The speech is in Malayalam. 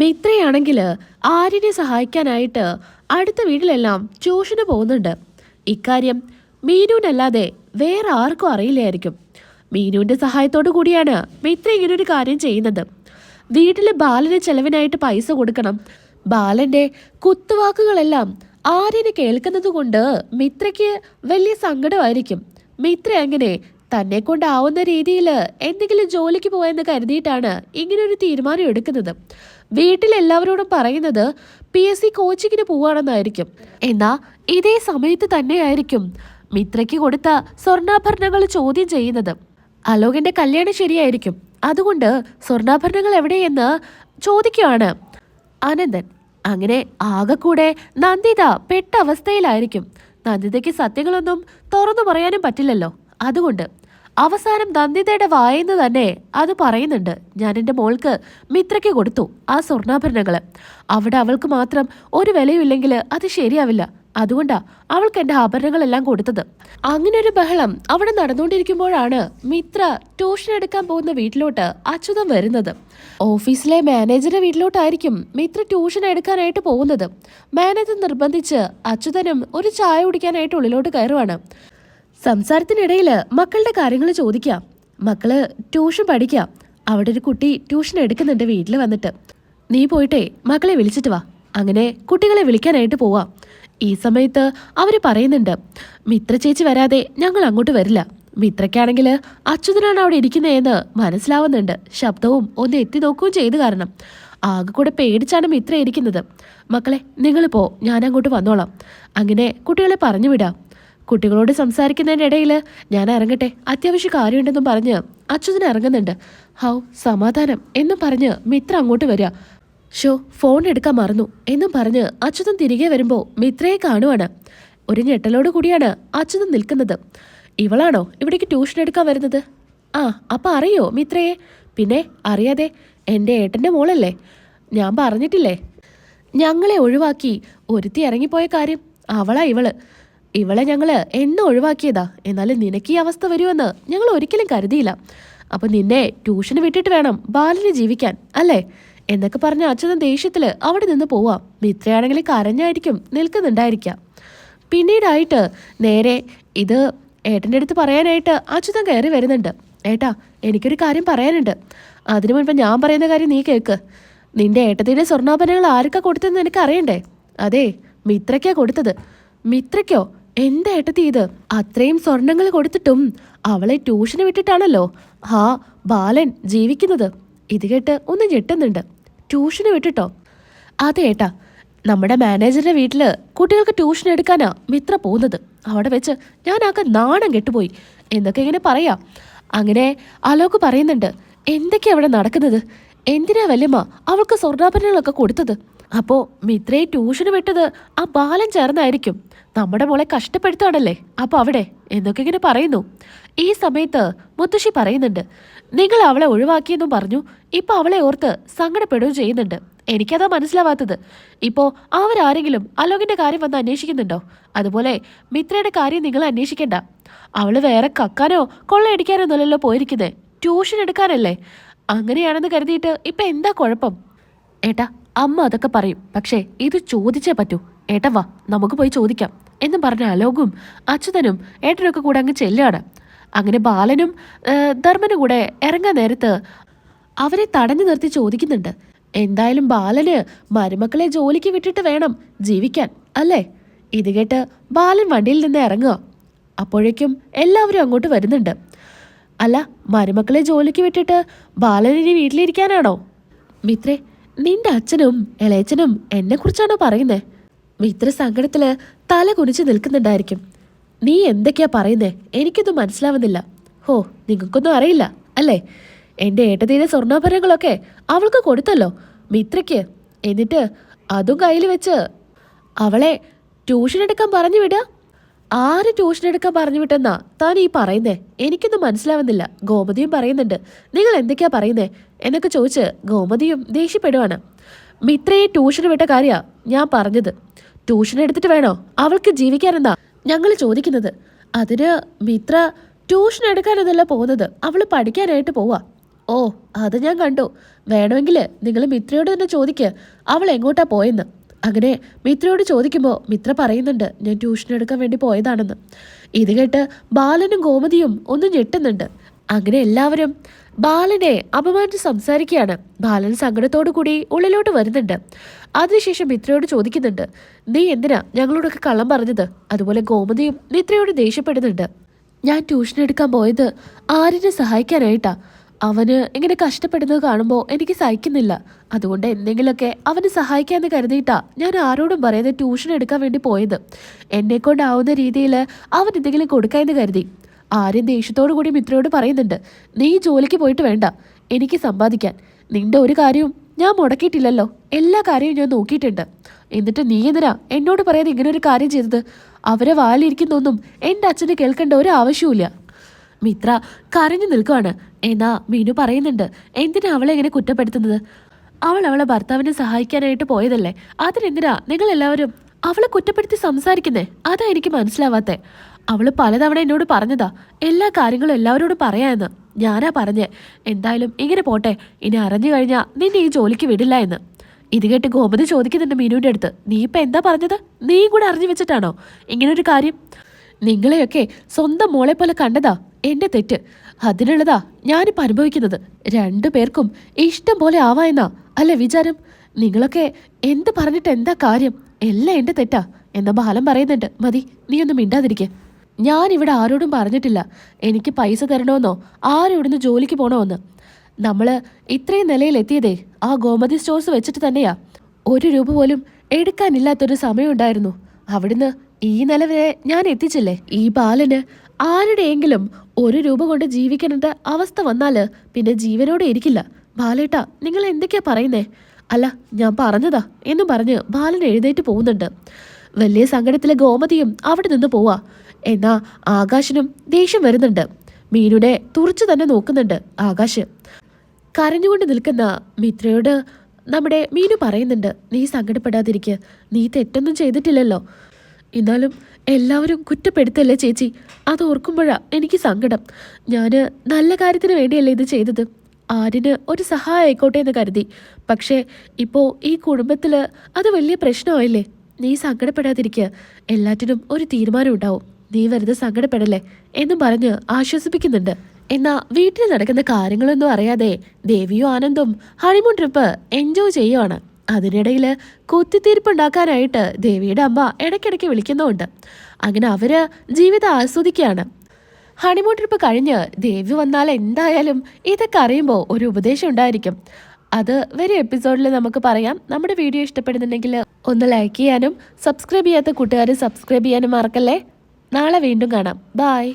മിത്രയാണെങ്കിൽ ആര്യനെ സഹായിക്കാനായിട്ട് അടുത്ത വീട്ടിലെല്ലാം ട്യൂഷന് പോകുന്നുണ്ട്. ഇക്കാര്യം മീനുവിനല്ലാതെ വേറെ ആർക്കും അറിയില്ലായിരിക്കും. മീനുവിന്റെ സഹായത്തോടു കൂടിയാണ് മിത്ര ഇങ്ങനൊരു കാര്യം ചെയ്യുന്നത്. വീട്ടിൽ ബാലന് ചെലവിനായിട്ട് പൈസ കൊടുക്കണം. ബാലന്റെ കുത്തുവാക്കുകളെല്ലാം ആര്യന് കേൾക്കുന്നത് കൊണ്ട് മിത്രയ്ക്ക് വലിയ സങ്കടമായിരിക്കും. മിത്ര അങ്ങനെ തന്നെ കൊണ്ടാവുന്ന രീതിയിൽ എന്തെങ്കിലും ജോലിക്ക് പോയെന്ന് കരുതിയിട്ടാണ് ഇങ്ങനൊരു തീരുമാനം എടുക്കുന്നത്. വീട്ടിലെല്ലാവരോടും പറയുന്നത് പി എസ് സി കോച്ചിങ്ങിന് പോവാണെന്നായിരിക്കും. എന്നാ ഇതേ സമയത്ത് തന്നെയായിരിക്കും മിത്രയ്ക്ക് കൊടുത്ത സ്വർണാഭരണങ്ങൾ ചോദ്യം ചെയ്യുന്നത്. അലോകിന്റെ കല്യാണം ശരിയായിരിക്കും. അതുകൊണ്ട് സ്വർണാഭരണങ്ങൾ എവിടെയെന്ന് ചോദിക്കുകയാണ് അനന്തൻ. അങ്ങനെ ആകെക്കൂടെ നന്ദിത പെട്ട അവസ്ഥയിലായിരിക്കും. നന്ദിതയ്ക്ക് സത്യങ്ങളൊന്നും തുറന്നു പറയാനും പറ്റില്ലല്ലോ. അതുകൊണ്ട് അവസാനം നന്ദിതയുടെ വായെന്ന് തന്നെ അത് പറയുന്നുണ്ട്. ഞാൻ എന്റെ മോൾക്ക് മിത്രയ്ക്ക് കൊടുത്തു ആ സ്വർണാഭരണങ്ങൾ അവിടെ അവൾക്ക് മാത്രം ഒരു വിലയുമില്ലെങ്കിൽ അത് ശരിയാവില്ല. അതുകൊണ്ടാ അവൾക്ക് എന്റെ ആഭരണങ്ങളെല്ലാം കൊടുത്തത്. അങ്ങനെ ഒരു ബഹളം അവിടെ നടന്നുകൊണ്ടിരിക്കുമ്പോഴാണ് മിത്ര ട്യൂഷൻ എടുക്കാൻ പോകുന്ന വീട്ടിലോട്ട് അച്യുതം വരുന്നത്. ഓഫീസിലെ മാനേജറുടെ വീട്ടിലോട്ടായിരിക്കും മിത്ര ട്യൂഷൻ എടുക്കാനായിട്ട് പോകുന്നത്. മാനേജർ നിർബന്ധിച്ച് അച്യുതനും ഒരു ചായ കുടിക്കാനായിട്ട് ഉള്ളിലോട്ട് കയറുവാണ്. സംസാരത്തിനിടയിൽ മക്കളുടെ കാര്യങ്ങൾ ചോദിക്കാം. മക്കൾ ട്യൂഷൻ പഠിക്കാം. അവിടെ ഒരു കുട്ടി ട്യൂഷൻ എടുക്കുന്നുണ്ട് വീട്ടിൽ വന്നിട്ട്. നീ പോയിട്ടെ മക്കളെ വിളിച്ചിട്ട് വാ. അങ്ങനെ കുട്ടികളെ വിളിക്കാനായിട്ട് പോവാം. ഈ സമയത്ത് അവർ പറയുന്നുണ്ട് മിത്ര ചേച്ചി വരാതെ ഞങ്ങൾ അങ്ങോട്ട് വരില്ല. മിത്രയ്ക്കാണെങ്കിൽ അച്യുതനാണ് അവിടെ ഇരിക്കുന്നതെന്ന് മനസ്സിലാവുന്നുണ്ട്. ശബ്ദവും ഒന്ന് എത്തി നോക്കുകയും ചെയ്തു കാരണം. ആകെ കൂടെ പേടിച്ചാണ് മിത്ര ഇരിക്കുന്നത്. മക്കളെ നിങ്ങൾ പോ. ഞാൻ അങ്ങോട്ട് വന്നോളാം. അങ്ങനെ കുട്ടികളെ പറഞ്ഞു വിടാം കുട്ടികളോട് സംസാരിക്കുന്നതിനിടയിൽ ഞാൻ ഇറങ്ങട്ടെ അത്യാവശ്യ കാര്യമുണ്ടെന്നും പറഞ്ഞ് അച്യുതൻ ഇറങ്ങുന്നുണ്ട് ഹൗ സമാധാനം എന്നും പറഞ്ഞ് മിത്ര അങ്ങോട്ട് വരിക ഷോ ഫോൺ എടുക്കാൻ മറന്നു എന്നും പറഞ്ഞ് അച്യുതൻ തിരികെ വരുമ്പോൾ മിത്രയെ കാണുവാണ്. ഒരു ഞെട്ടലോട് കൂടിയാണ് അച്യുതൻ നിൽക്കുന്നത്. ഇവളാണോ ഇവിടേക്ക് ട്യൂഷൻ എടുക്കാൻ വരുന്നത്? ആ അപ്പം അറിയോ മിത്രയെ? പിന്നെ അറിയാതെ എന്റെ ഏട്ടന്റെ മോളല്ലേ? ഞാൻ പറഞ്ഞിട്ടില്ലേ? ഞങ്ങളെ ഒഴിവാക്കി ഒരുത്തി ഇറങ്ങിപ്പോയ കാര്യം അവളാ ഇവൾ. ഇവളെ ഞങ്ങൾ എന്നെ ഒഴിവാക്കിയതാ. എന്നാലും നിനക്ക് ഈ അവസ്ഥ വരുമെന്ന് ഞങ്ങൾ ഒരിക്കലും കരുതിയില്ല. അപ്പൊ നിന്നെ ട്യൂഷന് വിട്ടിട്ട് വേണം ബാലിന് ജീവിക്കാൻ അല്ലേ? എന്നൊക്കെ പറഞ്ഞ അച്ഛനും ദേഷ്യത്തിൽ അവിടെ നിന്ന് പോവാം. മിത്രയാണെങ്കിൽ കരഞ്ഞായിരിക്കും നിൽക്കുന്നുണ്ടായിരിക്കാം. പിന്നീടായിട്ട് നേരെ ഇത് ഏട്ടന്റെ അടുത്ത് പറയാനായിട്ട് അച്യുതൻ കയറി വരുന്നുണ്ട്. ഏട്ടാ എനിക്കൊരു കാര്യം പറയാനുണ്ട്. അതിനു മുൻപ് ഞാൻ പറയുന്ന കാര്യം നീ കേൾക്ക് നിന്റെ ഏട്ടത്തിയുടെ സ്വർണാഭരണങ്ങൾ ആർക്കാ കൊടുത്തതെന്ന് എനിക്ക് അറിയണ്ടേ അതെ മിത്രയ്ക്കാ കൊടുത്തത്. മിത്രയ്ക്കോ? എന്താ ഏട്ടത്തി ഇത്? അത്രയും സ്വർണങ്ങൾ കൊടുത്തിട്ടും അവളെ ട്യൂഷന് വിട്ടിട്ടാണല്ലോ. ഹാ ബാലൻ ജീവിക്കുന്നത്. ഇത് കേട്ട് ഒന്ന് ഞെട്ടുന്നുണ്ട്. ട്യൂഷന് വിട്ടിട്ടോ? അതെ ഏട്ടാ. നമ്മുടെ മാനേജറുടെ വീട്ടിൽ കുട്ടികൾക്ക് ട്യൂഷൻ എടുക്കാനാ മിത്ര പോകുന്നത്. അവിടെ വെച്ച് ഞാൻ ആകെ നാണം കെട്ടുപോയി. എന്നൊക്കെ ഇങ്ങനെ പറയാ. അങ്ങനെ അലോക് പറയുന്നുണ്ട് എന്തൊക്കെയാ അവിടെ നടക്കുന്നത്? എന്തിനാ വല്യമ്മ അവൾക്ക് സ്വർണാഭരണങ്ങളൊക്കെ കൊടുത്തത്? അപ്പോ മിത്രയെ ട്യൂഷന് വിട്ടത് ആ ബാലൻ ചേർന്നായിരിക്കും. നമ്മുടെ മോളെ കഷ്ടപ്പെടുത്താണല്ലേ അപ്പൊ അവിടെ എന്നൊക്കെ ഇങ്ങനെ പറയുന്നു. ഈ സമയത്ത് മുത്തശ്ശി പറയുന്നുണ്ട് നിങ്ങൾ അവളെ ഒഴിവാക്കിയെന്നും പറഞ്ഞു. ഇപ്പൊ അവളെ ഓർത്ത് സങ്കടപ്പെടുകയും ചെയ്യുന്നുണ്ട്. എനിക്കതാ മനസ്സിലാവാത്തത്. ഇപ്പോ അവരാരെങ്കിലും അലോകിന്റെ കാര്യം വന്ന് അന്വേഷിക്കുന്നുണ്ടോ? അതുപോലെ മിത്രയുടെ കാര്യം നിങ്ങൾ അന്വേഷിക്കണ്ട. അവൾ വേറെ കക്കാനോ കൊള്ളയടിക്കാനോ ഒന്നുമല്ലല്ലോ പോയിരിക്കുന്നേ. ട്യൂഷൻ എടുക്കാനല്ലേ? അങ്ങനെയാണെന്ന് കരുതിയിട്ട് ഇപ്പൊ എന്താ കുഴപ്പം? ഏട്ടാ അമ്മ അതൊക്കെ പറയും. പക്ഷേ ഇത് ചോദിച്ചേ പറ്റൂ. ഏട്ടാ വാ നമുക്ക് പോയി ചോദിക്കാം. എന്നും പറഞ്ഞ അലോകും അച്യുതനും ഏട്ടനൊക്കെ കൂടെ അങ്ങ് ചെല്ലുകയാണ്. അങ്ങനെ ബാലനും ധർമ്മനും കൂടെ ഇറങ്ങാൻ നേരത്ത് അവരെ തടഞ്ഞു നിർത്തി ചോദിക്കുന്നുണ്ട്. എന്തായാലും ബാലന് മരുമക്കളെ ജോലിക്ക് വിട്ടിട്ട് വേണം ജീവിക്കാൻ അല്ലേ? ഇത് കേട്ട് ബാലൻ വണ്ടിയിൽ നിന്ന് ഇറങ്ങുക. അപ്പോഴേക്കും എല്ലാവരും അങ്ങോട്ട് വരുന്നുണ്ട്. അല്ല മരുമക്കളെ ജോലിക്ക് വിട്ടിട്ട് ബാലനിനി വീട്ടിലിരിക്കാനാണോ? മിത്രേ നിന്റെ അച്ഛനും ഇളയച്ചനും എന്നെ കുറിച്ചാണോ പറയുന്നേ? ഇത്ര സങ്കടത്തിൽ തല കുനിച്ച് നിൽക്കുന്നുണ്ടായിരിക്കും. നീ എന്തൊക്കെയാ പറയുന്നേ? എനിക്കൊന്നും മനസ്സിലാവുന്നില്ല. ഹോ നിങ്ങൾക്കൊന്നും അറിയില്ല അല്ലേ? എന്റെ ഏട്ടതീരെ സ്വർണാഭരണങ്ങളൊക്കെ അവൾക്ക് കൊടുത്തല്ലോ മിത്രയ്ക്ക്. എന്നിട്ട് അതും കയ്യിൽ വെച്ച് അവളെ ട്യൂഷൻ എടുക്കാൻ പറഞ്ഞു വിടുക ആര് ട്യൂഷൻ എടുക്കാൻ പറഞ്ഞു വിട്ടെന്നാ താൻ ഈ പറയുന്നേ? എനിക്കൊന്നും മനസ്സിലാവുന്നില്ല. ഗോമതിയും പറയുന്നുണ്ട്. നിങ്ങൾ എന്തൊക്കെയാ പറയുന്നേ? എന്നൊക്കെ ചോദിച്ച് ഗോമതിയും ദേഷ്യപ്പെടുവാണ്. മിത്രയെ ട്യൂഷന് വിട്ട കാര്യാ ഞാൻ പറഞ്ഞത്. ട്യൂഷൻ എടുത്തിട്ട് വേണോ? അവൾക്ക് ജീവിക്കാനെന്താ ഞങ്ങൾ ചോദിക്കുന്നത്. അതിന് മിത്ര ട്യൂഷൻ എടുക്കാനതല്ല പോകുന്നത്. അവൾ പഠിക്കാനായിട്ട് പോവാ. ഓ അത് ഞാൻ കണ്ടു. വേണമെങ്കിൽ നിങ്ങൾ മിത്രയോട് തന്നെ ചോദിക്ക്. അവൾ എങ്ങോട്ടാ പോയെന്ന്. അങ്ങനെ മിത്രയോട് ചോദിക്കുമ്പോൾ മിത്ര പറയുന്നുണ്ട് ഞാൻ ട്യൂഷൻ എടുക്കാൻ വേണ്ടി പോയതാണെന്ന്. ഇത് കേട്ട് ബാലനും ഗോമതിയും ഒന്ന് ഞെട്ടുന്നുണ്ട്. അങ്ങനെ എല്ലാവരും ബാലനെ അപമാനിച്ച് സംസാരിക്കുകയാണ്. ബാലൻ സങ്കടത്തോടു കൂടി ഉള്ളിലോട്ട് വരുന്നുണ്ട്. അതിനുശേഷം മിത്രയോട് ചോദിക്കുന്നുണ്ട് നീ എന്തിനാ ഞങ്ങളോടൊക്കെ കള്ളം പറഞ്ഞത്? അതുപോലെ ഗോമതിയും മിത്രയോട് ദേഷ്യപ്പെടുന്നുണ്ട് ഞാൻ ട്യൂഷൻ എടുക്കാൻ പോയത് ആരിനെ സഹായിക്കാനായിട്ടാ. അവന് ഇങ്ങനെ കഷ്ടപ്പെടുന്നത് കാണുമ്പോൾ എനിക്ക് സഹിക്കുന്നില്ല. അതുകൊണ്ട് എന്തെങ്കിലുമൊക്കെ അവന് സഹായിക്കാമെന്ന് കരുതിയിട്ടാ ഞാൻ ആരോടും പറയാതെ ട്യൂഷൻ എടുക്കാൻ വേണ്ടി പോയത്. എന്നെ കൊണ്ടാവുന്ന രീതിയിൽ അവൻ എന്തെങ്കിലും കൊടുക്കാമെന്ന് കരുതി. ആരും ദേഷ്യത്തോടു കൂടി മിത്രയോട് പറയുന്നുണ്ട് നീ ജോലിക്ക് പോയിട്ട് വേണ്ട. എനിക്ക് സമ്പാദിക്കാൻ. നിന്റെ ഒരു കാര്യവും ഞാൻ മുടക്കിയിട്ടില്ലല്ലോ. എല്ലാ കാര്യവും ഞാൻ നോക്കിയിട്ടുണ്ട്. എന്നിട്ട് നീ എന്തിനാ എന്നോട് പറയാതെ ഇങ്ങനെ ഒരു കാര്യം ചെയ്തത്? അവരെ വാലിരിക്കുന്നൊന്നും എന്റെ അച്ഛന് കേൾക്കേണ്ട ഒരു ആവശ്യവുമില്ല. മിത്ര കരഞ്ഞു നിൽക്കുവാണ്. എന്നാ മീനു പറയുന്നുണ്ട്. എന്തിനാ അവളെ ഇങ്ങനെ കുറ്റപ്പെടുത്തുന്നത്? അവൾ അവളെ ഭർത്താവിനെ സഹായിക്കാനായിട്ട് പോയതല്ലേ? അതിനെന്തിനാ നിങ്ങൾ എല്ലാവരും അവളെ കുറ്റപ്പെടുത്തി സംസാരിക്കുന്നേ? അതാ എനിക്ക് മനസ്സിലാവാത്തെ. അവൾ പലതവണ എന്നോട് പറഞ്ഞതാ. എല്ലാ കാര്യങ്ങളും എല്ലാവരോടും പറയാമെന്ന് ഞാനാ പറഞ്ഞേ. എന്തായാലും ഇങ്ങനെ പോട്ടെ. ഇനി അറിഞ്ഞു കഴിഞ്ഞാ നിന്നെ ഈ ജോലിക്ക് വിടില്ല എന്ന്. ഇത് കേട്ട് ഗോപതി ചോദിക്കുന്നുണ്ട് മീനുവിന്റെ അടുത്ത്. നീ ഇപ്പം എന്താ പറഞ്ഞത്? നീ കൂടെ അറിഞ്ഞു വെച്ചിട്ടാണോ? ഇങ്ങനൊരു കാര്യം നിങ്ങളെയൊക്കെ സ്വന്തം മോളെ പോലെ കണ്ടതാ എന്റെ തെറ്റ്. അതിനുള്ളതാ ഞാനിപ്പോൾ അനുഭവിക്കുന്നത്. രണ്ടു പേർക്കും ഇഷ്ടം പോലെ ആവാ എന്നാ. അല്ലേ വിചാരം? നിങ്ങളൊക്കെ എന്ത് പറഞ്ഞിട്ട് എന്താ കാര്യം? എല്ലാം എന്റെ തെറ്റാ എന്ന ബാലം പറയുന്നുണ്ട്. മതി നീ ഒന്നും മിണ്ടാതിരിക്കെ. ഞാൻ ഇവിടെ ആരോടും പറഞ്ഞിട്ടില്ല. എനിക്ക് പൈസ തരണമെന്നോ ആരും ഇവിടുന്ന് ജോലിക്ക് പോകണമെന്ന് നമ്മൾ ഇത്രയും നിലയിലെത്തിയതേ ആ ഗോമതി സ്റ്റോഴ്സ് വെച്ചിട്ട് തന്നെയാ. ഒരു രൂപ പോലും എടുക്കാനില്ലാത്തൊരു സമയമുണ്ടായിരുന്നു അവിടുന്ന് ഈ നിലവരെ ഞാൻ എത്തിച്ചില്ലേ? ഈ ബാലന് ആരുടെയെങ്കിലും ഒരു രൂപ കൊണ്ട് ജീവിക്കേണ്ട അവസ്ഥ വന്നാൽ പിന്നെ ജീവനോടെ ഇരിക്കില്ല. ബാലേട്ട നിങ്ങൾ എന്തൊക്കെയാ പറയുന്നേ? അല്ല ഞാൻ പറഞ്ഞതാ എന്ന് പറഞ്ഞ് ബാലൻ എഴുന്നേറ്റ് പോകുന്നുണ്ട്. വലിയ സങ്കടത്തിലെ ഗോമതിയും അവിടെ നിന്ന് പോവാ. എന്നാ ആകാശിനും ദേഷ്യം വരുന്നുണ്ട്. മീനുടെ തുറച്ചു തന്നെ നോക്കുന്നുണ്ട് ആകാശ്. കരഞ്ഞുകൊണ്ട് നിൽക്കുന്ന മിത്രയോട് നമ്മുടെ മീനു പറയുന്നുണ്ട് നീ സങ്കടപ്പെടാതിരിക്കുക നീ തെറ്റൊന്നും ചെയ്തിട്ടില്ലല്ലോ. എന്നാലും എല്ലാവരും കുറ്റപ്പെടുത്തല്ലേ ചേച്ചി? അത് ഓർക്കുമ്പോഴാ എനിക്ക് സങ്കടം. ഞാൻ നല്ല കാര്യത്തിന് വേണ്ടിയല്ലേ ഇത് ചെയ്തത്. ആരിന് ഒരു സഹായം ആയിക്കോട്ടെ എന്ന് കരുതി. പക്ഷേ ഇപ്പോൾ ഈ കുടുംബത്തിൽ അത് വലിയ പ്രശ്നമായില്ലേ? നീ സങ്കടപ്പെടാതിരിക്കുക എല്ലാറ്റിനും ഒരു തീരുമാനം ഉണ്ടാവും. നീ വെറുതെ സങ്കടപ്പെടല്ലേ എന്ന് പറഞ്ഞ് ആശ്വസിപ്പിക്കുന്നുണ്ട്. എന്നാ വീട്ടിൽ നടക്കുന്ന കാര്യങ്ങളൊന്നും അറിയാതെ ദേവിയും ആനന്ദും ഹണിമൂൺ ട്രിപ്പ് എൻജോയ് ചെയ്യുവാണ്. അതിനിടയിൽ കുത്തിത്തീർപ്പുണ്ടാക്കാനായിട്ട് ദേവിയുടെ അമ്മ ഇടയ്ക്കിടയ്ക്ക് വിളിക്കുന്നുമുണ്ട്. അങ്ങനെ അവർ ജീവിതം ആസ്വദിക്കുകയാണ്. ഹണിമൂൺ ട്രിപ്പ് കഴിഞ്ഞ് ദേവി വന്നാൽ എന്തായാലും ഇതൊക്കെ അറിയുമ്പോൾ ഒരു ഉപദേശം ഉണ്ടായിരിക്കും. അത് വരും എപ്പിസോഡിൽ നമുക്ക് പറയാം. നമ്മുടെ വീഡിയോ ഇഷ്ടപ്പെടുന്നുണ്ടെങ്കിൽ ഒന്ന് ലൈക്ക് ചെയ്യാനും സബ്സ്ക്രൈബ് ചെയ്യാത്ത കൂട്ടുകാർ സബ്സ്ക്രൈബ് ചെയ്യാനും മറക്കല്ലേ? നാളെ വീണ്ടും കാണാം. ബായ്